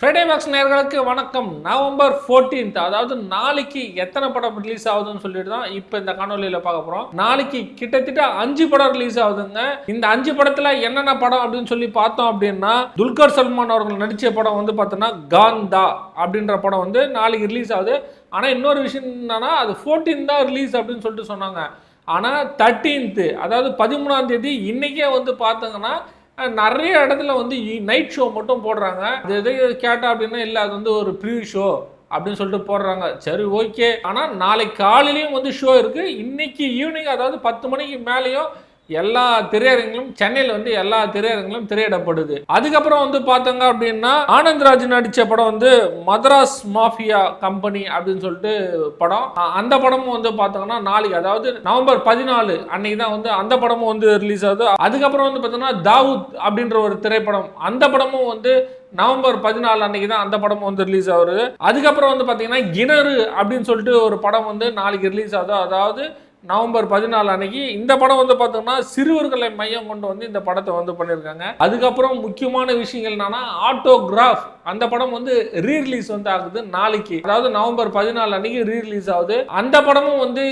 Friday box நேர்களுக்கு வணக்கம். November 14th அதாவது நாளைக்கு எத்தனை படம் ரிலீஸ் ஆகுதுன்னு சொல்லிட்டு தான் இப்போ இந்த காணொலியில் பார்க்க போகிறோம் நாளைக்கு கிட்டத்தட்ட அஞ்சு படம் ரிலீஸ் ஆகுதுங்க. இந்த அஞ்சு படத்தில் என்னென்ன படம் அப்படின்னு சொல்லி பார்த்தோம் அப்படின்னா துல்கர் சல்மான் அவர்கள் நடித்த படம் வந்து பார்த்தோன்னா காந்தா அப்படின்ற படம் வந்து நாளைக்கு ரிலீஸ் ஆகுது. ஆனால் இன்னொரு விஷயம் என்னன்னா அது 14 தான் ரிலீஸ் அப்படின்னு சொல்லிட்டு சொன்னாங்க. ஆனால் தேர்ட்டீன்த்து அதாவது பதிமூணாம் தேதி இன்னைக்கே வந்து பார்த்தோங்கன்னா நிறைய இடத்துல வந்து நைட் ஷோ மட்டும் போடுறாங்க. அது எது கேட்டா அப்படின்னா இல்லை அது வந்து ஒரு ப்ரீ ஷோ அப்படின்னு சொல்லிட்டு போடுறாங்க. சரி ஓகே ஆனால் நாளைக்கு காலையிலையும் வந்து ஷோ இருக்குது இன்னைக்கு ஈவினிங் அதாவது பத்து மணிக்கு மேலேயும் எல்லா திரையரங்களும் சென்னையில் வந்து எல்லா திரையரங்களும் திரையிடப்படுது. அதுக்கப்புறம் வந்து பார்த்தோங்க அப்படின்னா ஆனந்த்ராஜ் நடித்த படம் வந்து மதராஸ் மாஃபியா கம்பெனி அப்படின்னு சொல்லிட்டு படம். அந்த படமும் வந்து பார்த்தோங்கன்னா நாளைக்கு அதாவது நவம்பர் பதினாலு அன்னைக்கு தான் வந்து அந்த படமும் வந்து ரிலீஸ் ஆகுது. அதுக்கப்புறம் வந்து பார்த்தோன்னா தாவூத் அப்படின்ற ஒரு திரைப்படம். அந்த படமும் வந்து நவம்பர் பதினாலு அன்னைக்கு தான் அந்த படமும் வந்து ரிலீஸ் ஆகுது. அதுக்கப்புறம் வந்து பார்த்தீங்கன்னா கிணறு அப்படின்னு சொல்லிட்டு ஒரு படம் வந்து நாளைக்கு ரிலீஸ் ஆகுது. அதாவது நவம்பர் பதினாலு அன்னைக்கு இந்த படம் வந்து பார்த்தோம்னா சிறுவர்களை மையம் கொண்டு வந்து இந்த படத்தை வந்து பண்ணியிருக்காங்க. அதுக்கப்புறம் முக்கியமான விஷயங்கள் என்னன்னா ஆட்டோகிராஃப் அந்த படம் வந்து ரீ ரிலீஸ் வந்து ஆகுது நாளைக்கு. அதாவது நவம்பர் பதினாலு அன்னைக்கு ரீ ரிலீஸ் ஆகுது. அந்த படமும் வந்து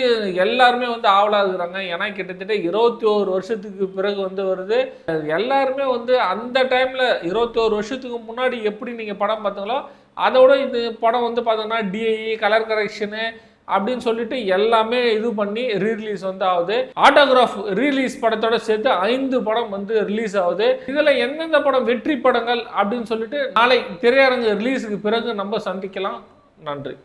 எல்லாருமே வந்து ஆவலாக இருக்கிறாங்க ஏன்னா கிட்டத்தட்ட இருபத்தி ஒரு வருஷத்துக்கு பிறகு வந்து வருது. எல்லாருமே வந்து அந்த டைம்ல இருபத்தி ஒரு வருஷத்துக்கு முன்னாடி எப்படி நீங்க படம் பார்த்தீங்களோ அதோட இது படம் வந்து பார்த்தோம்னா டிஐ கலர் கரெக்ஷனு அப்படின்னு சொல்லிட்டு எல்லாமே இது பண்ணி ரீரிலீஸ் வந்து ஆகுது. ஆட்டோகிராஃப் ரீலீஸ் படத்தோட சேர்த்து ஐந்து படம் வந்து ரிலீஸ் ஆகுது. இதில் எந்தெந்த படம் வெற்றி படங்கள் அப்படின்னு சொல்லிட்டு நாளை திரையரங்கு ரிலீஸுக்கு பிறகு நம்ம சந்திக்கலாம். நன்றி.